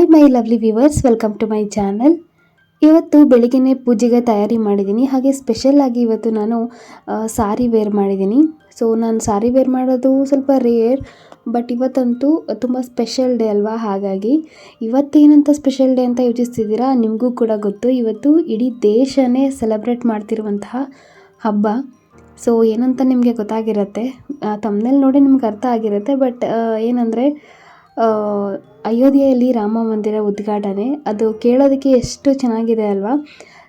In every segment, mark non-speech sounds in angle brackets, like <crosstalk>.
Hi my lovely viewers welcome to my channel ಇವತ್ತು ಬೆಳಿಗ್ಗೆನೇ ಪೂಜೆಗೆ ತಯಾರಿ ಮಾಡಿದ್ದೀನಿ. ಹಾಗೆ ಸ್ಪೆಷಲ್ ಆಗಿ ಇವತ್ತು ನಾನು ಸಾರಿ ವೇರ್ ಮಾಡಿದ್ದೀನಿ. ಸೊ ನಾನು ಸಾರಿ ವೇರ್ ಮಾಡೋದು ಸ್ವಲ್ಪ ರೇರ್ ಬಟ್ ಇವತ್ತಂತೂ ತುಂಬ ಸ್ಪೆಷಲ್ ಡೇ ಅಲ್ವಾ? ಹಾಗಾಗಿ ಇವತ್ತೇನಂತ ಸ್ಪೆಷಲ್ ಡೇ ಅಂತ ಯೋಚಿಸ್ತಿದ್ದೀರಾ? ನಿಮಗೂ ಕೂಡ ಗೊತ್ತು. ಇವತ್ತು ಇಡೀ ದೇಶನೇ ಸೆಲೆಬ್ರೇಟ್ ಮಾಡ್ತಿರುವಂತಹ ಹಬ್ಬ. ಸೊ ಏನಂತ ನಿಮಗೆ ಗೊತ್ತಾಗಿರುತ್ತೆ? ತಮ್ಮನೇಲಿ ನೋಡಿ ನಿಮ್ಗೆ ಅರ್ಥ ಆಗಿರುತ್ತೆ ಬಟ್ ಏನಂದರೆ ಅಯೋಧ್ಯೆಯಲ್ಲಿ ರಾಮ ಮಂದಿರ ಉದ್ಘಾಟನೆ. ಅದು ಕೇಳೋದಕ್ಕೆ ಎಷ್ಟು ಚೆನ್ನಾಗಿದೆ ಅಲ್ವಾ?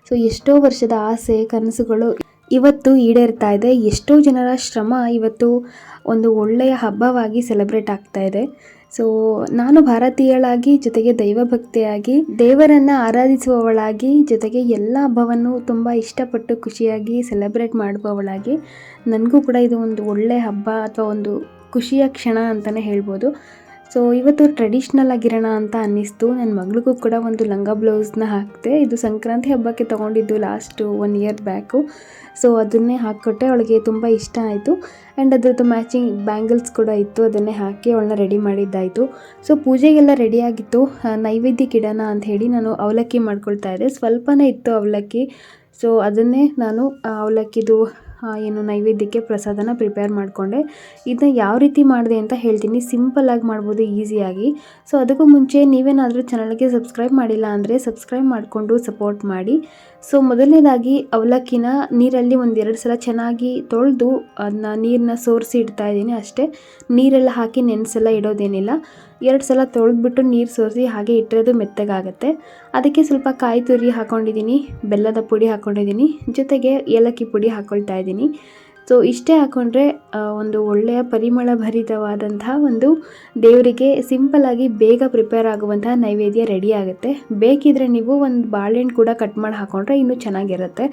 ಸೊ ಎಷ್ಟೋ ವರ್ಷದ ಆಸೆ, ಕನಸುಗಳು ಇವತ್ತು ಈಡೇರ್ತಾ ಇದೆ. ಎಷ್ಟೋ ಜನರ ಶ್ರಮ ಇವತ್ತು ಒಂದು ಒಳ್ಳೆಯ ಹಬ್ಬವಾಗಿ ಸೆಲೆಬ್ರೇಟ್ ಆಗ್ತಾ ಇದೆ. ಸೊ ನಾನು ಭಾರತೀಯಳಾಗಿ, ಜೊತೆಗೆ ದೈವಭಕ್ತಿಯಾಗಿ, ದೇವರನ್ನು ಆರಾಧಿಸುವವಳಾಗಿ, ಜೊತೆಗೆ ಎಲ್ಲ ಹಬ್ಬವನ್ನು ತುಂಬ ಇಷ್ಟಪಟ್ಟು ಖುಷಿಯಾಗಿ ಸೆಲೆಬ್ರೇಟ್ ಮಾಡುವವಳಾಗಿ, ನನಗೂ ಕೂಡ ಇದು ಒಂದು ಒಳ್ಳೆಯ ಹಬ್ಬ ಅಥವಾ ಒಂದು ಖುಷಿಯ ಕ್ಷಣ ಅಂತಲೇ ಹೇಳ್ಬೋದು. ಸೊ ಇವತ್ತು ಟ್ರೆಡಿಷ್ನಲ್ ಆಗಿರೋಣ ಅಂತ ಅನ್ನಿಸ್ತು. ನನ್ನ ಮಗಳಿಗೂ ಕೂಡ ಒಂದು ಲಂಗ ಬ್ಲೌಸ್ನ ಹಾಕಿದೆ. ಇದು ಸಂಕ್ರಾಂತಿ ಹಬ್ಬಕ್ಕೆ ತೊಗೊಂಡಿದ್ದು last one year back so ಅದನ್ನೇ ಹಾಕ್ಕೊಟ್ಟೆ. ಅವಳಿಗೆ ತುಂಬ ಇಷ್ಟ ಆಯಿತು. ಆ್ಯಂಡ್ ಅದರದ್ದು ಮ್ಯಾಚಿಂಗ್ ಬ್ಯಾಂಗಲ್ಸ್ ಕೂಡ ಇತ್ತು. ಅದನ್ನೇ ಹಾಕಿ ಅವಳನ್ನ ರೆಡಿ ಮಾಡಿದ್ದಾಯಿತು. ಸೊ ಪೂಜೆಗೆಲ್ಲ ರೆಡಿಯಾಗಿತ್ತು ನೈವೇದ್ಯಕ್ಕೆ ಇಡೋಣ ಅಂತ ಹೇಳಿ ನಾನು ಅವಲಕ್ಕಿ ಮಾಡ್ಕೊಳ್ತಾ ಇದ್ದೆ. ಸ್ವಲ್ಪನೇ ಇತ್ತು ಅವಲಕ್ಕಿ. ಸೊ ಅದನ್ನೇ ನಾನು ಅವಲಕ್ಕಿದು ಏನು ನೈವೇದ್ಯಕ್ಕೆ ಪ್ರಸಾದನ ಪ್ರಿಪೇರ್ ಮಾಡಿಕೊಂಡೆ. ಇದನ್ನ ಯಾವ ರೀತಿ ಮಾಡಿದೆ ಅಂತ ಹೇಳ್ತೀನಿ. ಸಿಂಪಲ್ಲಾಗಿ ಮಾಡ್ಬೋದು ಈಸಿಯಾಗಿ ಸೊ ಅದಕ್ಕೂ ಮುಂಚೆ ನೀವೇನಾದರೂ ಚಾನಲ್ಗೆ ಸಬ್ಸ್ಕ್ರೈಬ್ ಮಾಡಿಲ್ಲ ಅಂದರೆ ಸಬ್ಸ್ಕ್ರೈಬ್ ಮಾಡಿಕೊಂಡು ಸಪೋರ್ಟ್ ಮಾಡಿ. ಸೊ ಮೊದಲನೇದಾಗಿ ಅವಲಕ್ಕಿನ ನೀರಲ್ಲಿ ಒಂದೆರಡು ಸಲ ಚೆನ್ನಾಗಿ ತೊಳೆದು ಅದನ್ನ ನೀರನ್ನ ಸೋರಿಸಿ ಇಡ್ತಾ ಇದ್ದೀನಿ ಅಷ್ಟೇ. ನೀರೆಲ್ಲ ಹಾಕಿ ನೆನೆಸೆಲ್ಲ ಇಡೋದೇನಿಲ್ಲ. ಎರಡು ಸಲ ತೊಳೆದ್ಬಿಟ್ಟು ನೀರು ಸೋರಿಸಿ ಹಾಗೆ ಇಟ್ಟಿರೋದು ಮೆತ್ತಗಾಗುತ್ತೆ. ಅದಕ್ಕೆ ಸ್ವಲ್ಪ ಕಾಯಿ ತುರಿ ಹಾಕ್ಕೊಂಡಿದ್ದೀನಿ ಬೆಲ್ಲದ ಪುಡಿ ಹಾಕ್ಕೊಂಡಿದ್ದೀನಿ ಜೊತೆಗೆ ಏಲಕ್ಕಿ ಪುಡಿ ಹಾಕ್ಕೊಳ್ತಾ ಇದ್ದೀನಿ ಸೊ ಇಷ್ಟೇ ಹಾಕ್ಕೊಂಡ್ರೆ ಒಂದು ಒಳ್ಳೆಯ ಪರಿಮಳ ಭರಿತವಾದಂತಹ ಒಂದು ದೇವರಿಗೆ ಸಿಂಪಲ್ಲಾಗಿ ಬೇಗ ಪ್ರಿಪೇರ್ ಆಗುವಂತಹ ನೈವೇದ್ಯ ರೆಡಿ ಆಗುತ್ತೆ. ಬೇಕಿದ್ರೆ ನೀವು ಒಂದು ಬಾಳೆಹಣ್ಣು ಕೂಡ ಕಟ್ ಮಾಡಿ ಹಾಕ್ಕೊಂಡ್ರೆ ಇನ್ನೂ ಚೆನ್ನಾಗಿರುತ್ತೆ.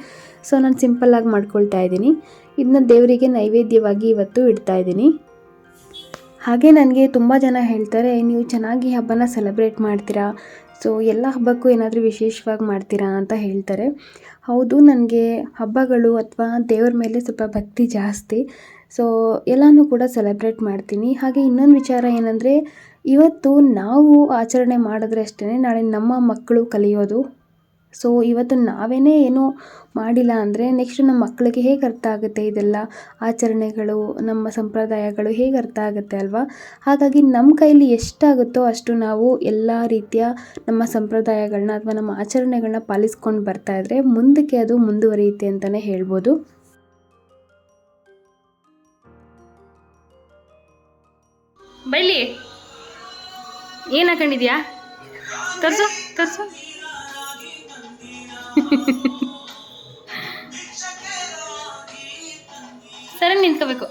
ಸೊ ನಾನು ಸಿಂಪಲ್ಲಾಗಿ ಮಾಡ್ಕೊಳ್ತಾ ಇದ್ದೀನಿ ಇದನ್ನ ದೇವರಿಗೆ ನೈವೇದ್ಯವಾಗಿ ಇವತ್ತು ಇಡ್ತಾ ಇದ್ದೀನಿ ಹಾಗೆ ನನಗೆ ತುಂಬ ಜನ ಹೇಳ್ತಾರೆ, ನೀವು ಚೆನ್ನಾಗಿ ಹಬ್ಬನ ಸೆಲೆಬ್ರೇಟ್ ಮಾಡ್ತೀರಾ? ಸೊ ಎಲ್ಲ ಹಬ್ಬಕ್ಕೂ ಏನಾದರೂ ವಿಶೇಷವಾಗಿ ಮಾಡ್ತೀರಾ? ಅಂತ ಹೇಳ್ತಾರೆ. ಹೌದು, ನನಗೆ ಹಬ್ಬಗಳು ಅಥವಾ ದೇವ್ರ ಮೇಲೆ ಸ್ವಲ್ಪ ಭಕ್ತಿ ಜಾಸ್ತಿ. ಸೊ ಎಲ್ಲನೂ ಕೂಡ ಸೆಲೆಬ್ರೇಟ್ ಮಾಡ್ತೀನಿ. ಹಾಗೆ ಇನ್ನೊಂದು ವಿಚಾರ ಏನಂದರೆ, ಇವತ್ತು ನಾವು ಆಚರಣೆ ಮಾಡಿದ್ರೆ ಅಷ್ಟೇ ನಾಳೆ ನಮ್ಮ ಮಕ್ಕಳು ಕಲಿಯೋದು. ಸೊ ಇವತ್ತು ನಾವೇನೇ ಏನೂ ಮಾಡಿಲ್ಲ ಅಂದರೆ ನೆಕ್ಸ್ಟ್ ನಮ್ಮ ಮಕ್ಕಳಿಗೆ ಹೇಗೆ ಅರ್ಥ ಆಗುತ್ತೆ ಇದೆಲ್ಲ? ಆಚರಣೆಗಳು, ನಮ್ಮ ಸಂಪ್ರದಾಯಗಳು ಹೇಗೆ ಅರ್ಥ ಆಗುತ್ತೆ ಅಲ್ವಾ? ಹಾಗಾಗಿ ನಮ್ಮ ಕೈಲಿ ಎಷ್ಟಾಗುತ್ತೋ ಅಷ್ಟು ನಾವು ಎಲ್ಲ ರೀತಿಯ ನಮ್ಮ ಸಂಪ್ರದಾಯಗಳನ್ನ ಅಥವಾ ನಮ್ಮ ಆಚರಣೆಗಳನ್ನ ಪಾಲಿಸ್ಕೊಂಡು ಬರ್ತಾ ಇದ್ರೆ ಮುಂದಕ್ಕೆ ಅದು ಮುಂದುವರಿಯುತ್ತೆ ಅಂತಲೇ ಹೇಳ್ಬೋದು. ಬೈಲಿ ಏನು ಹಾಕೊಂಡಿದ್ಯಾ? ತರ್ಸು ತರ್ಸು. ಸರಿ ನಿಂತ್ಕೋಬೇಕು.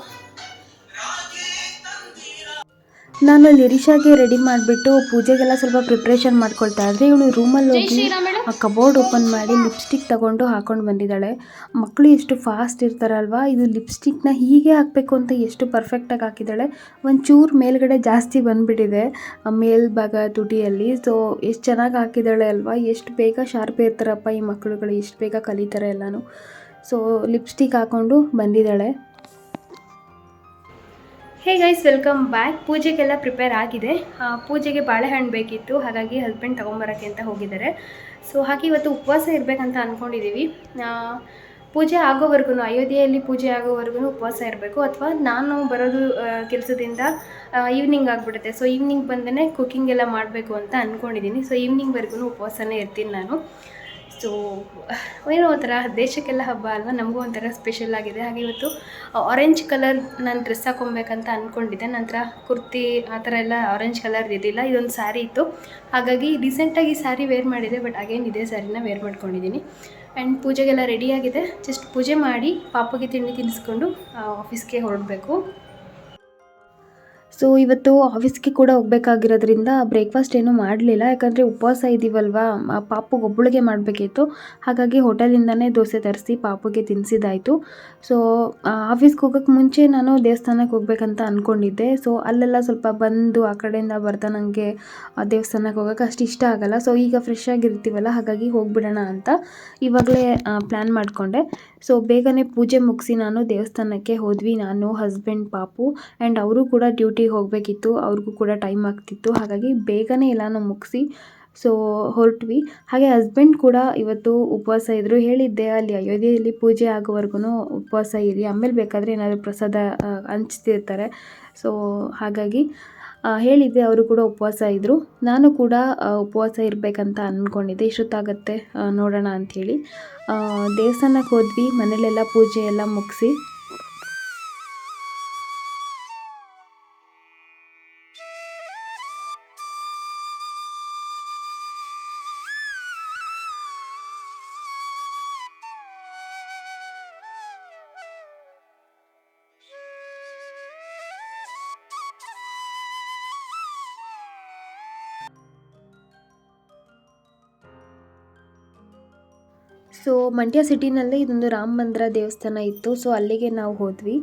ನಾನು ಲಿರಿಷಾಗೆ ರೆಡಿ ಮಾಡಿಬಿಟ್ಟು ಪೂಜೆಗೆಲ್ಲ ಸ್ವಲ್ಪ ಪ್ರಿಪ್ರೇಷನ್ ಮಾಡ್ಕೊಳ್ತಾ ಇದ್ದರೆ ಇವಳು ರೂಮಲ್ಲಿ ಹೋಗಿ ಆ ಕಬೋರ್ಡ್ ಓಪನ್ ಮಾಡಿ ಲಿಪ್ಸ್ಟಿಕ್ ತಗೊಂಡು ಹಾಕೊಂಡು ಬಂದಿದ್ದಾಳೆ. ಮಕ್ಕಳು ಎಷ್ಟು ಫಾಸ್ಟ್ ಇರ್ತಾರಲ್ವಾ? ಇದು ಲಿಪ್ಸ್ಟಿಕ್ನ ಹೀಗೆ ಹಾಕಬೇಕು ಅಂತ ಎಷ್ಟು ಪರ್ಫೆಕ್ಟಾಗಿ ಹಾಕಿದ್ದಾಳೆ. ಒಂಚೂರು ಮೇಲ್ಗಡೆ ಜಾಸ್ತಿ ಬಂದುಬಿಟ್ಟಿದೆ ಮೇಲ್ಭಾಗ ತುಟಿಯಲ್ಲಿ. ಸೊ ಎಷ್ಟು ಚೆನ್ನಾಗಿ ಹಾಕಿದ್ದಾಳೆ ಅಲ್ವಾ? ಎಷ್ಟು ಬೇಗ ಶಾರ್ಪ್ ಇರ್ತಾರಪ್ಪ ಈ ಮಕ್ಕಳುಗಳು ಎಷ್ಟು ಬೇಗ ಕಲಿತಾರೆ ಎಲ್ಲನೂ? ಸೊ ಲಿಪ್ಸ್ಟಿಕ್ ಹಾಕ್ಕೊಂಡು ಬಂದಿದ್ದಾಳೆ. ಹೇ ಗೈಸ್ ವೆಲ್ಕಮ್ ಬ್ಯಾಕ್ ಪೂಜೆಗೆಲ್ಲ ಪ್ರಿಪೇರ್ ಆಗಿದೆ. ಪೂಜೆಗೆ ಬಾಳೆಹಣ್ಣು ಬೇಕಿತ್ತು. ಹಾಗಾಗಿ ಹಸ್ಬೆಂಡ್ ತೊಗೊಂಬರೋಕ್ಕೆ ಅಂತ ಹೋಗಿದ್ದಾರೆ. ಸೊ ಹಾಗೆ ಇವತ್ತು ಉಪವಾಸ ಇರಬೇಕಂತ ಅಂದ್ಕೊಂಡಿದ್ದೀವಿ ಪೂಜೆ ಆಗೋವರೆಗೂ, ಅಯೋಧ್ಯೆಯಲ್ಲಿ ಪೂಜೆ ಆಗೋವರೆಗೂ ಉಪವಾಸ ಇರಬೇಕು. ಅಥವಾ ನಾನು ಬರೋದು ಕೆಲಸದಿಂದ ಈವ್ನಿಂಗ್ ಆಗಿಬಿಡುತ್ತೆ. ಸೊ ಈವ್ನಿಂಗ್ ಬಂದೇ ಕುಕ್ಕಿಂಗ್ ಎಲ್ಲ ಮಾಡಬೇಕು ಅಂತ ಅಂದ್ಕೊಂಡಿದ್ದೀನಿ ಸೊ ಈವ್ನಿಂಗ್ವರೆಗೂ ಉಪವಾಸನೇ ಇರ್ತೀನಿ ನಾನು. ಸೊ ಏನೋ ಒಂಥರ ದೇಶಕ್ಕೆಲ್ಲ ಹಬ್ಬ ಅಲ್ವಾ? ನಮಗೂ ಒಂಥರ ಸ್ಪೆಷಲ್ ಆಗಿದೆ. ಹಾಗೆ ಇವತ್ತು ಆರೆಂಜ್ ಕಲರ್ ನಾನು ಡ್ರೆಸ್ ಹಾಕೊಬೇಕಂತ ಅಂದ್ಕೊಂಡಿದ್ದೆ ನಂತರ ಕುರ್ತಿ ಆ ಥರ ಎಲ್ಲ ಆರೆಂಜ್ ಕಲರ್ ಇದಿಲ್ಲ ಇದೊಂದು ಸ್ಯಾರಿ ಇತ್ತು. ಹಾಗಾಗಿ ರೀಸೆಂಟಾಗಿ ಸ್ಯಾರಿ ವೇರ್ ಮಾಡಿದೆ ಬಟ್ ಅಗೇನ್ ಇದೇ ಸ್ಯಾರಿನ ವೇರ್ ಮಾಡ್ಕೊಂಡಿದ್ದೀನಿ. ಆ್ಯಂಡ್ ಪೂಜೆಗೆಲ್ಲ ರೆಡಿಯಾಗಿದೆ ಜಸ್ಟ್ ಪೂಜೆ ಮಾಡಿ, ಪಾಪಗೆ ತಿಂಡಿ ತಿನ್ನಿಸ್ಕೊಂಡು ಆಫೀಸ್ಗೆ ಹೊರಡಬೇಕು. ಸೊ ಇವತ್ತು ಆಫೀಸ್ಗೆ ಕೂಡ ಹೋಗ್ಬೇಕಾಗಿರೋದ್ರಿಂದ ಬ್ರೇಕ್ಫಾಸ್ಟ್ ಏನೂ ಮಾಡಲಿಲ್ಲ. ಯಾಕಂದರೆ ಉಪವಾಸ ಇದ್ದೀವಲ್ವಾ ಪಾಪು ಪಾಪುಗೆ ಒಬ್ಬಳಿಗೆ ಮಾಡಬೇಕಿತ್ತು. ಹಾಗಾಗಿ ಹೋಟೆಲಿಂದನೇ ದೋಸೆ ತರಿಸಿ ಪಾಪುಗೆ ತಿನ್ನಿಸಿದಾಯಿತು ಸೊ ಆಫೀಸ್ಗೆ ಹೋಗೋಕ್ಕೆ ಮುಂಚೆ ನಾನು ದೇವಸ್ಥಾನಕ್ಕೆ ಹೋಗ್ಬೇಕಂತ ಅಂದ್ಕೊಂಡಿದ್ದೆ ಸೊ ಅಲ್ಲೆಲ್ಲ ಸ್ವಲ್ಪ ಬಂದು ಆ ಕಡೆಯಿಂದ ಬರ್ತಾ ನನಗೆ ದೇವಸ್ಥಾನಕ್ಕೆ ಹೋಗೋಕೆ ಅಷ್ಟು ಇಷ್ಟ ಆಗಲ್ಲ. ಸೊ ಈಗ ಫ್ರೆಶ್ ಆಗಿರ್ತೀವಲ್ಲ, ಹಾಗಾಗಿ ಹೋಗಿಬಿಡೋಣ ಅಂತ ಇವಾಗಲೇ ಪ್ಲ್ಯಾನ್ ಮಾಡಿಕೊಂಡೆ. ಸೊ ಬೇಗನೆ ಪೂಜೆ ಮುಗಿಸಿ ನಾನು ದೇವಸ್ಥಾನಕ್ಕೆ ಹೋದ್ವಿ. ನಾನು ಹಸ್ಬೆಂಡ್ ಪಾಪು ಆ್ಯಂಡ್ ಅವರು ಕೂಡ ಡ್ಯೂಟಿ ಊರಿಗೆ ಹೋಗಬೇಕಿತ್ತು, ಅವ್ರಿಗೂ ಕೂಡ ಟೈಮ್ ಆಗ್ತಿತ್ತು. ಹಾಗಾಗಿ ಬೇಗನೆ ಎಲ್ಲನೂ ಮುಗಿಸಿ ಸೊ ಹೊರಟ್ವಿ. ಹಾಗೆ ಹಸ್ಬೆಂಡ್ ಕೂಡ ಇವತ್ತು ಉಪವಾಸ ಇದ್ದರು ಹೇಳಿದ್ದೆ ಅಲ್ಲಿ ಅಯೋಧ್ಯೆಯಲ್ಲಿ ಪೂಜೆ ಆಗೋವರೆಗೂ ಉಪವಾಸ ಇರಿ. ಆಮೇಲೆ ಬೇಕಾದರೆ ಏನಾದರೂ ಪ್ರಸಾದ ಹಂಚ್ತಿರ್ತಾರೆ. ಸೊ ಹಾಗಾಗಿ ಹೇಳಿದ್ದೆ ಅವರು ಕೂಡ ಉಪವಾಸ ಇದ್ದರು ನಾನು ಕೂಡ ಉಪವಾಸ ಇರಬೇಕಂತ ಅಂದ್ಕೊಂಡಿದ್ದೆ ಇಷ್ಟೊತ್ತಾಗತ್ತೆ ನೋಡೋಣ ಅಂಥೇಳಿ ದೇವಸ್ಥಾನಕ್ಕೆ ಹೋದ್ವಿ. ಮನೇಲೆಲ್ಲ ಪೂಜೆ ಎಲ್ಲ ಮುಗಿಸಿ. ಸೊ ಮಂಡ್ಯ ಸಿಟಿನಲ್ಲೇ ಇದೊಂದು ರಾಮ ಮಂದಿರ ದೇವಸ್ಥಾನ ಇತ್ತು. ಸೊ ಅಲ್ಲಿಗೆ ನಾವು ಹೋದ್ವಿ.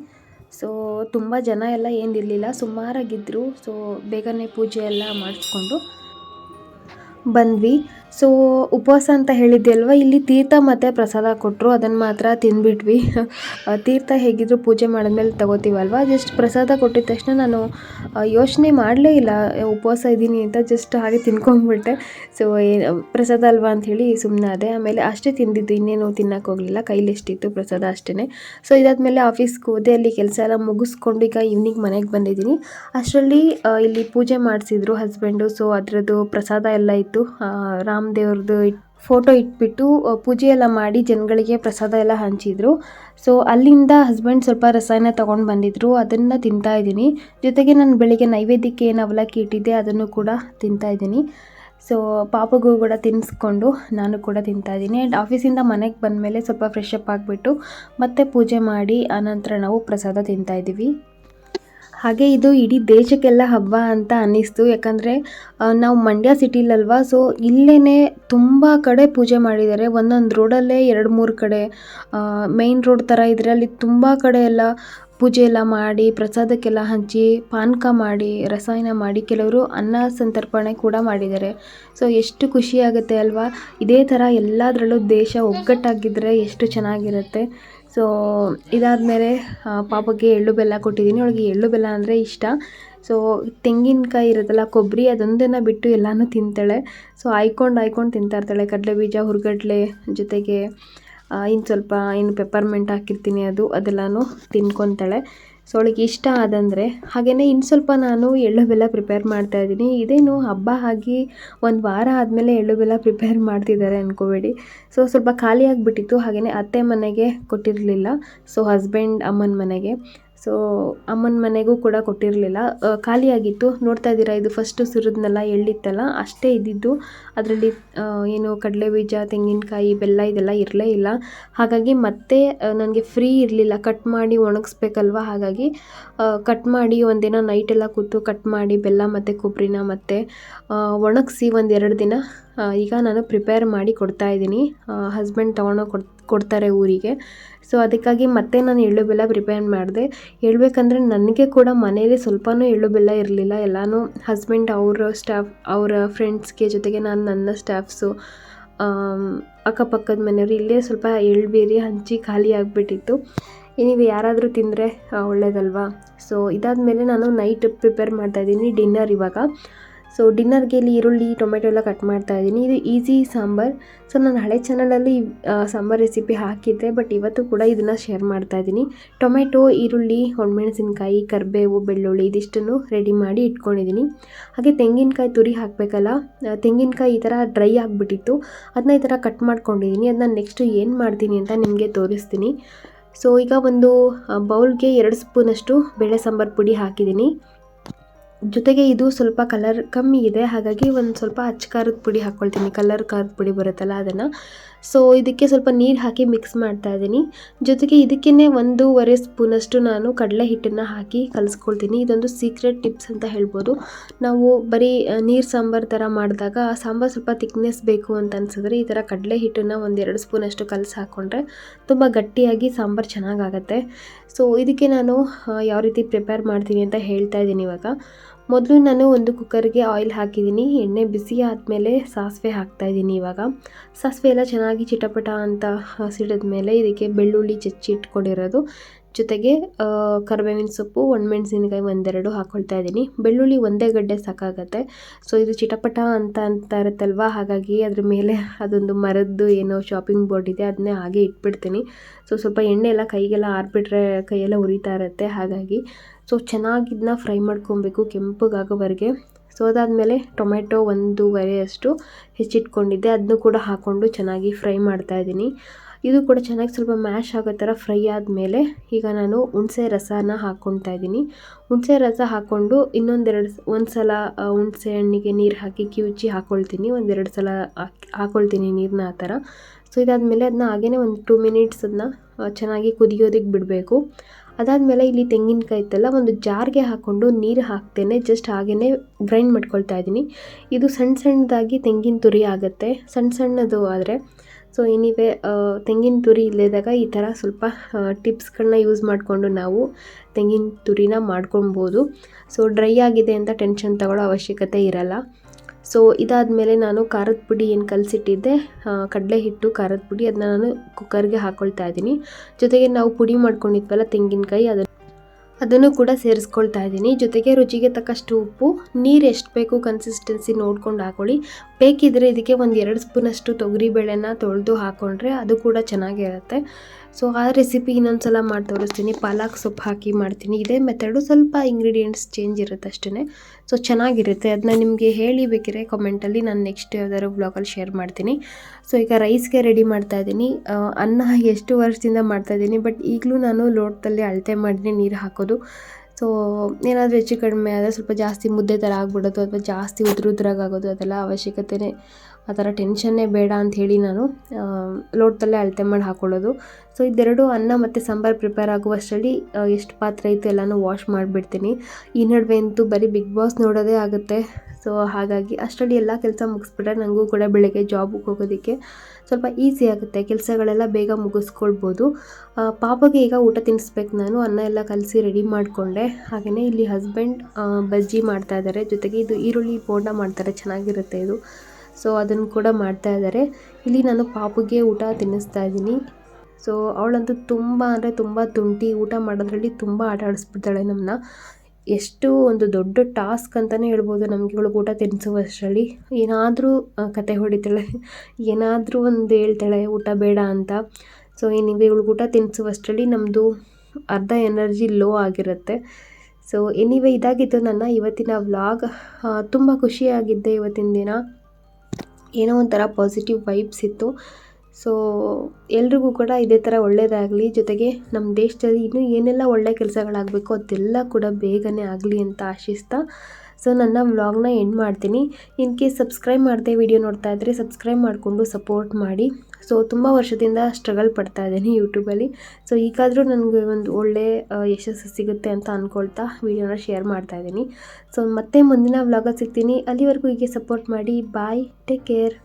ಸೊ ತುಂಬ ಜನ ಎಲ್ಲ ಏನಿರಲಿಲ್ಲ. ಸುಮಾರಾಗಿದ್ದರು ಸೊ ಬೇಗನೆ ಪೂಜೆ ಎಲ್ಲ ಮಾಡಿಸ್ಕೊಂಡು ಬಂದ್ವಿ. ಸೊ ಉಪವಾಸ ಅಂತ ಹೇಳಿದ್ದೆ ಅಲ್ವಾ ಇಲ್ಲಿ ತೀರ್ಥ ಮತ್ತು ಪ್ರಸಾದ ಕೊಟ್ಟರು ಅದನ್ನು ಮಾತ್ರ ತಿಂದ್ಬಿಟ್ವಿ. <laughs> ತೀರ್ಥ ಹೇಗಿದ್ರು ಪೂಜೆ ಮಾಡಿದ್ಮೇಲೆ ತಗೋತೀವಲ್ವ? ಜಸ್ಟ್ ಪ್ರಸಾದ ಕೊಟ್ಟಿದ ತಕ್ಷಣ ನಾನು ಯೋಚನೆ ಮಾಡಲೇ ಇಲ್ಲ. ಉಪವಾಸ ಇದ್ದೀನಿ ಅಂತ ಜಸ್ಟ್ ಹಾಗೆ ತಿನ್ಕೊಂಡ್ಬಿಟ್ಟೆ. ಸೊ ಪ್ರಸಾದ ಅಲ್ವಾ ಅಂಥೇಳಿ ಸುಮ್ಮನೆ ಅದೇ ಆಮೇಲೆ ಅಷ್ಟೇ ತಿಂದಿದ್ದು. ಇನ್ನೇನು ತಿನ್ನಕ್ಕೆ ಹೋಗಲಿಲ್ಲ. ಕೈಲಿ ಎಷ್ಟಿತ್ತು ಪ್ರಸಾದ ಅಷ್ಟೇ ಸೊ ಇದಾದಮೇಲೆ ಆಫೀಸ್ಗೆ ಹೋದೆ. ಅಲ್ಲಿ ಕೆಲಸ ಎಲ್ಲ ಮುಗಿಸ್ಕೊಂಡು ಈಗ ಈವ್ನಿಂಗ್ ಮನೆಗೆ ಬಂದಿದ್ದೀನಿ. ಅಷ್ಟರಲ್ಲಿ ಇಲ್ಲಿ ಪೂಜೆ ಮಾಡಿಸಿದ್ರು ಹಸ್ಬೆಂಡು ಸೊ ಅದರದ್ದು ಪ್ರಸಾದ ಎಲ್ಲ ಇತ್ತು. ಆ, ರಾಮ್ ದೇವ್ರದ್ದು ಇಟ್ ಫೋಟೋ ಇಟ್ಬಿಟ್ಟು ಪೂಜೆ ಎಲ್ಲ ಮಾಡಿ ಜನಗಳಿಗೆ ಪ್ರಸಾದ ಎಲ್ಲ ಹಂಚಿದ್ರು. ಸೊ ಅಲ್ಲಿಂದ ಹಸ್ಬೆಂಡ್ ಸ್ವಲ್ಪ ರಸಾಯನ ತೊಗೊಂಡು ಬಂದಿದ್ರು. ಅದನ್ನು ತಿಂತಾ ಇದ್ದೀನಿ. ಜೊತೆಗೆ ನಾನು ಬೆಳಿಗ್ಗೆ ನೈವೇದ್ಯಕ್ಕೆ ಏನು ಅವಲಕ್ಕಿ ಇಟ್ಟಿದ್ದೆ ಅದನ್ನು ಕೂಡ ತಿಂತಾ ಇದ್ದೀನಿ. ಸೊ ಪಾಪಗೂ ಕೂಡ ತಿನ್ನಿಸ್ಕೊಂಡು ನಾನು ಕೂಡ ತಿಂತಾ ಇದ್ದೀನಿ. ಆ್ಯಂಡ್ ಆಫೀಸಿಂದ ಮನೆಗೆ ಬಂದಮೇಲೆ ಸ್ವಲ್ಪ ಫ್ರೆಶ್ ಅಪ್ ಆಗಿಬಿಟ್ಟು ಮತ್ತೆ ಪೂಜೆ ಮಾಡಿ ಆನಂತರ ನಾವು ಪ್ರಸಾದ ತಿಂತಾ ಇದ್ದೀವಿ. ಹಾಗೆ ಇದು ಇಡೀ ದೇಶಕ್ಕೆಲ್ಲ ಹಬ್ಬ ಅಂತ ಅನ್ನಿಸ್ತು. ಯಾಕಂದರೆ ನಾವು ಮಂಡ್ಯ ಸಿಟಿಲಲ್ವಾ ಸೊ ಇಲ್ಲೇ ತುಂಬ ಕಡೆ ಪೂಜೆ ಮಾಡಿದ್ದಾರೆ. ಒಂದೊಂದು ರೋಡಲ್ಲೇ ಎರಡು ಮೂರು ಕಡೆ ಮೇನ್ ರೋಡ್ ಥರ ಇದ್ದರೆ ಅಲ್ಲಿ ತುಂಬ ಕಡೆ ಎಲ್ಲ ಪೂಜೆ ಎಲ್ಲ ಮಾಡಿ, ಪ್ರಸಾದಕ್ಕೆಲ್ಲ ಹಂಚಿ, ಪಾನಕ ಮಾಡಿ, ರಸಾಯನ ಮಾಡಿ ಕೆಲವರು ಅನ್ನ ಸಂತರ್ಪಣೆ ಕೂಡ ಮಾಡಿದ್ದಾರೆ. ಸೊ ಎಷ್ಟು ಖುಷಿ ಆಗುತ್ತೆ ಅಲ್ವಾ? ಇದೇ ಥರ ಎಲ್ಲದರಲ್ಲೂ ದೇಶ ಒಗ್ಗಟ್ಟಾಗಿದ್ದರೆ ಎಷ್ಟು ಚೆನ್ನಾಗಿರುತ್ತೆ. ಸೊ ಇದಾದಮೇಲೆ ಪಾಪಕ್ಕೆ ಎಳ್ಳು ಬೆಲ್ಲ ಕೊಟ್ಟಿದ್ದೀನಿ. ಅವಳಿಗೆ ಎಳ್ಳು ಬೆಲ್ಲ ಅಂದರೆ ಇಷ್ಟ. ಸೊ ತೆಂಗಿನಕಾಯಿ ಇರುತ್ತಲ್ಲ, ಕೊಬ್ಬರಿ, ಅದೊಂದನ್ನು ಬಿಟ್ಟು ಎಲ್ಲನೂ ತಿಂತಾಳೆ. ಸೊ ಆಯ್ಕೊಂಡು ಆಯ್ಕೊಂಡು ತಿಂತಾ ಇರ್ತಾಳೆ. ಕಡಲೆ ಬೀಜ, ಹುರ್ಗಡ್ಲೆ ಜೊತೆಗೆ ಇನ್ನು ಸ್ವಲ್ಪ ಇನ್ನು ಪೆಪ್ಪರ್ಮೆಂಟ್ ಹಾಕಿರ್ತೀನಿ ಅದು, ಅದೆಲ್ಲನೂ ತಿನ್ಕೊತಾಳೆ. ಸೊ ಅವಳಿಗೆ ಇಷ್ಟ ಆದಂದರೆ ಹಾಗೆಯೇ ಇನ್ನು ಸ್ವಲ್ಪ ನಾನು ಎಳ್ಳು ಬೆಲ್ಲ ಪ್ರಿಪೇರ್ ಮಾಡ್ತಾ ಇದ್ದೀನಿ. ಇದೇನು ಹಬ್ಬ ಆಗಿ ಒಂದು ವಾರ ಆದಮೇಲೆ ಎಳ್ಳು ಬೆಲ್ಲ ಪ್ರಿಪೇರ್ ಮಾಡ್ತಿದ್ದಾರೆ ಅಂದ್ಕೋಬೇಡಿ ಸೊ ಸ್ವಲ್ಪ ಖಾಲಿಯಾಗಿಬಿಟ್ಟಿತ್ತು ಹಾಗೆಯೇ ಅತ್ತೆ ಮನೆಗೆ ಕೊಟ್ಟಿರಲಿಲ್ಲ. ಸೊ ಹಸ್ಬೆಂಡ್ ಅಮ್ಮನ ಮನೆಗೆ. ಸೊ ಅಮ್ಮನ ಮನೆಗೂ ಕೂಡ ಕೊಟ್ಟಿರಲಿಲ್ಲ. ಖಾಲಿಯಾಗಿತ್ತು. ನೋಡ್ತಾ ಇದ್ದೀರಾ, ಇದು ಫಸ್ಟು ಸುರಿದ್ನೆಲ್ಲ ಎಳ್ಳಿತ್ತಲ್ಲ, ಅಷ್ಟೇ ಇದ್ದಿದ್ದು. ಅದರಲ್ಲಿ ಏನು ಕಡಲೆ ಬೀಜ, ತೆಂಗಿನಕಾಯಿ, ಬೆಲ್ಲ ಇದೆಲ್ಲ ಇರಲೇ ಇಲ್ಲ. ಹಾಗಾಗಿ ಮತ್ತೆ ನನಗೆ ಫ್ರೀ ಇರಲಿಲ್ಲ. ಕಟ್ ಮಾಡಿ ಒಣಗಿಸ್ಬೇಕಲ್ವ? ಹಾಗಾಗಿ ಕಟ್ ಮಾಡಿ ಒಂದಿನ ನೈಟೆಲ್ಲ ಕೂತು ಕಟ್ ಮಾಡಿ ಬೆಲ್ಲ ಮತ್ತು ಕೊಬ್ಬರಿನ ಮತ್ತು ಒಣಗಿಸಿ ಒಂದೆರಡು ದಿನ ಈಗ ನಾನು ಪ್ರಿಪೇರ್ ಮಾಡಿ ಕೊಡ್ತಾ ಇದ್ದೀನಿ. ಹಸ್ಬೆಂಡ್ ತೊಗೊಂಡೋಗಿ ಕೊಡ್, ಕೊಡ್ತಾರೆ ಊರಿಗೆ. ಸೊ ಅದಕ್ಕಾಗಿ ಮತ್ತೆ ನಾನು ಎಳ್ಳು ಬೆಲ್ಲ ಪ್ರಿಪೇರ್ ಮಾಡಿದೆ. ಹೇಳ್ಬೇಕಂದ್ರೆ ನನಗೆ ಕೂಡ ಮನೇಲಿ ಸ್ವಲ್ಪನೂ ಎಳ್ಳು ಬೆಲ್ಲ ಇರಲಿಲ್ಲ. ಎಲ್ಲನೂ ಹಸ್ಬೆಂಡ್ ಅವರ ಸ್ಟಾಫ್ ಅವರ ಫ್ರೆಂಡ್ಸ್ಗೆ ಜೊತೆಗೆ ನಾನು ನನ್ನ ಸ್ಟಾಫ್ಸು ಅಕ್ಕಪಕ್ಕದ ಮನೆಯವರು ಇಲ್ಲೇ ಸ್ವಲ್ಪ ಎಳ್ಳು ಬೀರಿ ಹಂಚಿ ಖಾಲಿ ಆಗಿಬಿಟ್ಟಿತ್ತು. ನೀವು ಯಾರಾದರೂ ತಿಂದರೆ ಒಳ್ಳೇದಲ್ವಾ? ಸೊ ಇದಾದಮೇಲೆ ನಾನು ನೈಟ್ ಪ್ರಿಪೇರ್ ಮಾಡ್ತಾಯಿದ್ದೀನಿ ಡಿನ್ನರ್ ಇವಾಗ. ಸೊ ಡಿನ್ನರ್ಗೆ ಇಲ್ಲಿ ಈರುಳ್ಳಿ, ಟೊಮೆಟೊ ಎಲ್ಲ ಕಟ್ ಮಾಡ್ತಾ ಇದ್ದೀನಿ. ಇದು ಈಸಿ ಸಾಂಬಾರ್. ಸೊ ನಾನು ಹಳೆ ಚಾನಲಲ್ಲಿ ಸಾಂಬಾರ್ ರೆಸಿಪಿ ಹಾಕಿದ್ದೆ ಬಟ್ ಇವತ್ತು ಕೂಡ ಇದನ್ನು ಶೇರ್ ಮಾಡ್ತಾ ಇದ್ದೀನಿ. ಟೊಮೆಟೊ, ಈರುಳ್ಳಿ, ಒಣಮೆಣಸಿನ್ಕಾಯಿ, ಕರಿಬೇವು, ಬೆಳ್ಳುಳ್ಳಿ ಇದಿಷ್ಟನ್ನು ರೆಡಿ ಮಾಡಿ ಇಟ್ಕೊಂಡಿದ್ದೀನಿ. ಹಾಗೆ ತೆಂಗಿನಕಾಯಿ ತುರಿ ಹಾಕಬೇಕಲ್ಲ ತೆಂಗಿನಕಾಯಿ ಈ ಥರ ಡ್ರೈ ಆಗಿಬಿಟ್ಟಿತ್ತು. ಅದನ್ನ ಈ ಥರ ಕಟ್ ಮಾಡ್ಕೊಂಡಿದ್ದೀನಿ. ಅದನ್ನ ನೆಕ್ಸ್ಟು ಏನು ಮಾಡ್ತೀನಿ ಅಂತ ನಿಮಗೆ ತೋರಿಸ್ತೀನಿ. ಸೊ ಈಗ ಒಂದು ಬೌಲ್ಗೆ ಎರಡು ಸ್ಪೂನಷ್ಟು ಬೇಳೆ ಸಾಂಬಾರು ಪುಡಿ ಹಾಕಿದ್ದೀನಿ. ಜೊತೆಗೆ ಇದು ಸ್ವಲ್ಪ ಕಲರ್ ಕಮ್ಮಿ ಇದೆ. ಹಾಗಾಗಿ ಒಂದು ಸ್ವಲ್ಪ ಅಚ್ಚ ಖಾರದ ಪುಡಿ ಹಾಕ್ಕೊಳ್ತೀನಿ ಕಲರ್ ಖಾರದ ಪುಡಿ ಬರುತ್ತಲ್ಲ ಅದನ್ನು. ಸೊ ಇದಕ್ಕೆ ಸ್ವಲ್ಪ ನೀರು ಹಾಕಿ ಮಿಕ್ಸ್ ಮಾಡ್ತಾ ಇದ್ದೀನಿ. ಜೊತೆಗೆ ಇದಕ್ಕೇ ಒಂದೂವರೆ ಸ್ಪೂನಷ್ಟು ನಾನು ಕಡಲೆ ಹಿಟ್ಟನ್ನು ಹಾಕಿ ಕಲಿಸ್ಕೊಳ್ತೀನಿ. ಇದೊಂದು ಸೀಕ್ರೆಟ್ ಟಿಪ್ಸ್ ಅಂತ ಹೇಳ್ಬೋದು. ನಾವು ಬರೀ ನೀರು ಸಾಂಬಾರು ಥರ ಮಾಡಿದಾಗ ಆ ಸಾಂಬಾರು ಸ್ವಲ್ಪ ತಿಕ್ನೆಸ್ ಬೇಕು ಅಂತ ಅನ್ಸಿದ್ರೆ ಈ ಥರ ಕಡಲೆ ಹಿಟ್ಟನ್ನು ಒಂದೆರಡು ಸ್ಪೂನಷ್ಟು ಕಲಸಿ ಹಾಕ್ಕೊಂಡ್ರೆ ತುಂಬ ಗಟ್ಟಿಯಾಗಿ ಸಾಂಬಾರು ಚೆನ್ನಾಗಾಗತ್ತೆ. ಸೊ ಇದಕ್ಕೆ ನಾನು ಯಾವ ರೀತಿ ಪ್ರಿಪೇರ್ ಮಾಡ್ತೀನಿ ಅಂತ ಹೇಳ್ತಾ ಇದ್ದೀನಿ ಇವಾಗ. ಮೊದಲು ನಾನು ಒಂದು ಕುಕ್ಕರ್ಗೆ ಆಯಿಲ್ ಹಾಕಿದ್ದೀನಿ, ಎಣ್ಣೆ ಬಿಸಿ ಆದಮೇಲೆ ಸಾಸಿವೆ ಹಾಕ್ತಾ ಇದ್ದೀನಿ ಇವಾಗ. ಸಾಸಿವೆ ಎಲ್ಲ ಚೆನ್ನಾಗಿ ಚಿಟಪಟ ಅಂತ ಸಿಡಿದ ಮೇಲೆ ಇದಕ್ಕೆ ಬೆಳ್ಳುಳ್ಳಿ ಚಚ್ಚಿ ಇಟ್ಕೊಂಡಿರೋದು ಜೊತೆಗೆ ಕರ್ಬೇವಿನ ಸೊಪ್ಪು, ಒಣಮೆಣಸಿನಕಾಯಿ ಒಂದೆರಡು ಹಾಕ್ಕೊಳ್ತಾ ಇದ್ದೀನಿ. ಬೆಳ್ಳುಳ್ಳಿ ಒಂದೇ ಗಡ್ಡೆ ಸಾಕಾಗತ್ತೆ. ಸೊ ಇದು ಚಿಟಪಟ ಅಂತ ಅಂತ ಇರುತ್ತಲ್ವ? ಹಾಗಾಗಿ ಅದ್ರ ಮೇಲೆ ಅದೊಂದು ಮರದ್ದು ಏನೋ ಶಾಪಿಂಗ್ ಬೋರ್ಡ್ ಇದೆ ಅದನ್ನೇ ಹಾಗೆ ಇಟ್ಬಿಡ್ತೀನಿ. ಸೊ ಸ್ವಲ್ಪ ಎಣ್ಣೆ ಎಲ್ಲ ಕೈಗೆಲ್ಲ ಆರ್ಬಿಟ್ರೆ ಕೈಯೆಲ್ಲ ಉರಿತಾ ಇರುತ್ತೆ. ಹಾಗಾಗಿ ಸೊ ಚೆನ್ನಾಗಿ ಇದನ್ನ ಫ್ರೈ ಮಾಡ್ಕೊಬೇಕು ಕೆಂಪಗಾಗೋವರೆಗೆ. ಸೊ ಅದಾದಮೇಲೆ ಟೊಮೆಟೊ ಒಂದೂವರೆಯಷ್ಟು ಹೆಚ್ಚಿಟ್ಕೊಂಡಿದ್ದೆ. ಅದನ್ನು ಕೂಡ ಹಾಕ್ಕೊಂಡು ಚೆನ್ನಾಗಿ ಫ್ರೈ ಮಾಡ್ತಾ ಇದ್ದೀನಿ. ಇದು ಕೂಡ ಚೆನ್ನಾಗಿ ಸ್ವಲ್ಪ ಮ್ಯಾಶ್ ಆಗೋ ಥರ ಫ್ರೈ ಆದಮೇಲೆ ಈಗ ನಾನು ಹುಣಸೆ ರಸನ ಹಾಕ್ಕೊಳ್ತಾ ಇದ್ದೀನಿ. ಹುಣಸೆ ರಸ ಹಾಕ್ಕೊಂಡು ಇನ್ನೊಂದೆರಡು ಒಂದು ಸಲ ಹುಣಸೆ ಹಣ್ಣಿಗೆ ನೀರು ಹಾಕಿ ಕಿವುಚಿ ಹಾಕ್ಕೊಳ್ತೀನಿ ಒಂದೆರಡು ಸಲ ಹಾಕ್- ಹಾಕ್ಕೊಳ್ತೀನಿ ನೀರನ್ನ ಆ ಥರ. ಸೊ ಇದಾದಮೇಲೆ ಅದನ್ನ ಹಾಗೇ ಒಂದು ಟೂ ಮಿನಿಟ್ಸ್ ಅದನ್ನ ಚೆನ್ನಾಗಿ ಕುದಿಯೋದಕ್ಕೆ ಬಿಡಬೇಕು. ಅದಾದಮೇಲೆ ಇಲ್ಲಿ ತೆಂಗಿನಕಾಯಿ ಇತ್ತಲ್ಲ, ಒಂದು ಜಾರ್ಗೆ ಹಾಕ್ಕೊಂಡು ನೀರು ಹಾಕ್ತೇನೆ. ಜಸ್ಟ್ ಹಾಗೆಯೇ ಗ್ರೈಂಡ್ ಮಾಡ್ಕೊಳ್ತಾ ಇದ್ದೀನಿ. ಇದು ಸಣ್ಣ ಸಣ್ಣದಾಗಿ ತೆಂಗಿನ ತುರಿ ಆಗುತ್ತೆ. ಸಣ್ಣ ಸಣ್ಣದು ಆದರೆ ಸೊ ಎನಿವೆ ತೆಂಗಿನ ತುರಿ ಇಲ್ಲದಾಗ ಈ ಥರ ಸ್ವಲ್ಪ ಟಿಪ್ಸ್ಗಳನ್ನ ಯೂಸ್ ಮಾಡಿಕೊಂಡು ನಾವು ತೆಂಗಿನ ತುರಿನ ಮಾಡ್ಕೊಬೋದು ಸೊ ಡ್ರೈ ಆಗಿದೆ ಅಂತ ಟೆನ್ಷನ್ ತಗೊಳ್ಳೋ ಅವಶ್ಯಕತೆ ಇರಲ್ಲ. ಸೊ ಇದಾದ ಮೇಲೆ ನಾನು ಖಾರದ ಪುಡಿ ಏನು ಕಲಸಿಟ್ಟಿದ್ದೆ ಕಡಲೆ ಹಿಟ್ಟು ಖಾರದ ಪುಡಿ ಅದನ್ನ ನಾನು ಕುಕ್ಕರ್ಗೆ ಹಾಕ್ಕೊಳ್ತಾ ಇದ್ದೀನಿ. ಜೊತೆಗೆ ನಾವು ಪುಡಿ ಮಾಡ್ಕೊಂಡಿದ್ವಲ್ಲ ತೆಂಗಿನಕಾಯಿ, ಅದನ್ನು ಅದನ್ನು ಕೂಡ ಸೇರಿಸ್ಕೊಳ್ತಾ ಇದ್ದೀನಿ. ಜೊತೆಗೆ ರುಚಿಗೆ ತಕ್ಕಷ್ಟು ಉಪ್ಪು, ನೀರು ಎಷ್ಟು ಬೇಕು ಕನ್ಸಿಸ್ಟೆನ್ಸಿ ನೋಡ್ಕೊಂಡು ಹಾಕೊಳ್ಳಿ. ಬೇಕಿದ್ರೆ ಇದಕ್ಕೆ ಒಂದು ಎರಡು ಸ್ಪೂನಷ್ಟು ತೊಗರಿಬೇಳೆನ ತೊಳೆದು ಹಾಕ್ಕೊಂಡ್ರೆ ಅದು ಕೂಡ ಚೆನ್ನಾಗಿರುತ್ತೆ. ಸೊ ಆ ರೆಸಿಪಿ ಇನ್ನೊಂದು ಸಲ ಮಾಡಿ ತೋರಿಸ್ತೀನಿ. ಪಾಲಕ್ ಸೊಪ್ಪು ಹಾಕಿ ಮಾಡ್ತೀನಿ. ಇದೇ ಮೆಥಡು ಸ್ವಲ್ಪ ಇಂಗ್ರೀಡಿಯೆಂಟ್ಸ್ ಚೇಂಜ್ ಇರುತ್ತೆ ಅಷ್ಟೇ ಸೊ ಚೆನ್ನಾಗಿರುತ್ತೆ. ಅದನ್ನ ನಿಮಗೆ ಹೇಳಿ ಬೇಕಿದ್ರೆ ಕಮೆಂಟಲ್ಲಿ ನಾನು ನೆಕ್ಸ್ಟ್ ಯಾವ್ದಾದ್ರು ಬ್ಲಾಗಲ್ಲಿ ಶೇರ್ ಮಾಡ್ತೀನಿ. ಸೊ ಈಗ ರೈಸ್ಗೆ ರೆಡಿ ಮಾಡ್ತಾ ಇದ್ದೀನಿ. ಅನ್ನ ಎಷ್ಟು ವರ್ಷದಿಂದ ಮಾಡ್ತಾ ಇದ್ದೀನಿ ಬಟ್ ಈಗಲೂ ನಾನು ಲೋಟದಲ್ಲಿ ಅಳತೆ ಮಾಡಿ ನೀರು ಹಾಕೋದು. ಸೊ ಏನಾದರೂ ಹೆಚ್ಚು ಕಡಿಮೆ ಆದರೆ ಸ್ವಲ್ಪ ಜಾಸ್ತಿ ಮುದ್ದೆ ಥರ ಆಗ್ಬಿಡೋದು ಅಥವಾ ಜಾಸ್ತಿ ಉದುರು ಉದ್ರಾಗೋದು ಅದೆಲ್ಲ ಅವಶ್ಯಕತೆನೇ. ಆ ಥರ ಟೆನ್ಷನ್ನೇ ಬೇಡ ಅಂತ ಹೇಳಿ ನಾನು ಲೋಟದಲ್ಲೇ ಅಳತೆ ಮಾಡಿ ಹಾಕ್ಕೊಳ್ಳೋದು ಸೊ ಇದೆರಡು ಅನ್ನ ಮತ್ತು ಸಾಂಬಾರು ಪ್ರಿಪೇರ್ ಆಗುವಷ್ಟರಲ್ಲಿ ಎಷ್ಟು ಪಾತ್ರೆ ಇತ್ತು ಎಲ್ಲನೂ ವಾಶ್ ಮಾಡಿಬಿಡ್ತೀನಿ. ಈ ನಡುವೆ ಅಂತೂ ಬರೀ ಬಿಗ್ ಬಾಸ್ ನೋಡೋದೇ ಆಗುತ್ತೆ. ಸೊ ಹಾಗಾಗಿ ಅಷ್ಟರಲ್ಲಿ ಎಲ್ಲ ಕೆಲಸ ಮುಗಿಸ್ಬಿಟ್ರೆ ನನಗೂ ಕೂಡ ಬೆಳಗ್ಗೆ ಜಾಬಿಗೆ ಹೋಗೋದಕ್ಕೆ ಸ್ವಲ್ಪ ಈಸಿ ಆಗುತ್ತೆ, ಕೆಲಸಗಳೆಲ್ಲ ಬೇಗ ಮುಗಿಸ್ಕೊಳ್ಬೋದು. ಪಾಪಗೆ ಈಗ ಊಟ ತಿನ್ನಿಸ್ಬೇಕು ನಾನು, ಅನ್ನ ಎಲ್ಲ ಕಲಸಿ ರೆಡಿ ಮಾಡಿಕೊಂಡೆ. ಹಾಗೆಯೇ ಇಲ್ಲಿ ಹಸ್ಬೆಂಡ್ ಬಜ್ಜಿ ಮಾಡ್ತಾ ಇದ್ದಾರೆ ಜೊತೆಗೆ ಇದು ಈರುಳ್ಳಿ ಬೋಂಡ ಮಾಡ್ತಾರೆ, ಚೆನ್ನಾಗಿರುತ್ತೆ ಇದು. ಸೊ ಅದನ್ನು ಕೂಡ ಮಾಡ್ತಾ ಇದ್ದಾರೆ ಇಲ್ಲಿ ನಾನು ಪಾಪುಗೆ ಊಟ ತಿನ್ನಿಸ್ತಾ ಇದ್ದೀನಿ. ಸೊ ಅವಳಂತೂ ತುಂಬ ಅಂದರೆ ತುಂಬ ತುಂಟಿ, ಊಟ ಮಾಡೋದ್ರಲ್ಲಿ ತುಂಬ ಆಟ ಆಡಿಸ್ಬಿಡ್ತಾಳೆ ನಮ್ಮನ್ನ ಎಷ್ಟು ಒಂದು ದೊಡ್ಡ ಟಾಸ್ಕ್ ಅಂತಲೇ ಹೇಳ್ಬೋದು ನಮಗೆ ಇವಳಿಗೆ ಊಟ ತಿನ್ನಿಸುವಷ್ಟರಲ್ಲಿ. ಏನಾದರೂ ಕತೆ ಹೊಡಿತಾಳೆ. ಏನಾದರೂ ಒಂದು ಹೇಳ್ತಾಳೆ, ಊಟ ಬೇಡ ಅಂತ. ಸೊ ಏನಿವೆ ಇವಳಿಗೆ ಊಟ ತಿನ್ನಿಸುವಷ್ಟರಲ್ಲಿ ನಮ್ಮದು ಅರ್ಧ ಎನರ್ಜಿ ಲೋ ಆಗಿರುತ್ತೆ. ಸೊ ಎನಿವೆ ಇದಾಗಿತ್ತು ನನ್ನ ಇವತ್ತಿನ ವ್ಲಾಗ್. ತುಂಬ ಖುಷಿಯಾಗಿದ್ದೆ ಇವತ್ತಿನ ದಿನ. ಏನೋ ಒಂಥರ ಪಾಸಿಟಿವ್ ವೈಬ್ಸ್ ಇತ್ತು. ಸೊ ಎಲ್ರಿಗೂ ಕೂಡ ಇದೇ ಥರ ಒಳ್ಳೆಯದಾಗಲಿ ಜೊತೆಗೆ ನಮ್ಮ ದೇಶದಲ್ಲಿ ಇನ್ನೂ ಏನೆಲ್ಲ ಒಳ್ಳೆ ಕೆಲಸಗಳಾಗಬೇಕು ಅದೆಲ್ಲ ಕೂಡ ಬೇಗನೆ ಆಗಲಿ ಅಂತ ಆಶಿಸ್ತಾ. ಸೊ ನನ್ನ ವ್ಲಾಗ್ನ ಎಂಡ್ ಮಾಡ್ತೀನಿ. ಇನ್ ಕೇಸ್ ಸಬ್ಸ್ಕ್ರೈಬ್ ಮಾಡದೆ ವಿಡಿಯೋ ನೋಡ್ತಾ ಇದ್ದರೆ ಸಬ್ಸ್ಕ್ರೈಬ್ ಮಾಡಿಕೊಂಡು ಸಪೋರ್ಟ್ ಮಾಡಿ. ಸೊ ತುಂಬ ವರ್ಷದಿಂದ ಸ್ಟ್ರಗಲ್ ಪಡ್ತಾ ಇದ್ದೀನಿ ಯೂಟ್ಯೂಬಲ್ಲಿ ಸೊ ಈಗಾದರೂ ನನಗೆ ಒಂದು ಒಳ್ಳೆ ಯಶಸ್ಸು ಸಿಗುತ್ತೆ ಅಂತ ಅಂದ್ಕೊಳ್ತಾ ವಿಡಿಯೋನ ಶೇರ್ ಮಾಡ್ತಾ ಇದ್ದೀನಿ. ಸೊ ಮತ್ತೆ ಮುಂದಿನ ವ್ಲಾಗಲ್ಲಿ ಸಿಗ್ತೀನಿ. ಅಲ್ಲಿವರೆಗೂ ಹೀಗೆ ಸಪೋರ್ಟ್ ಮಾಡಿ. Bye take care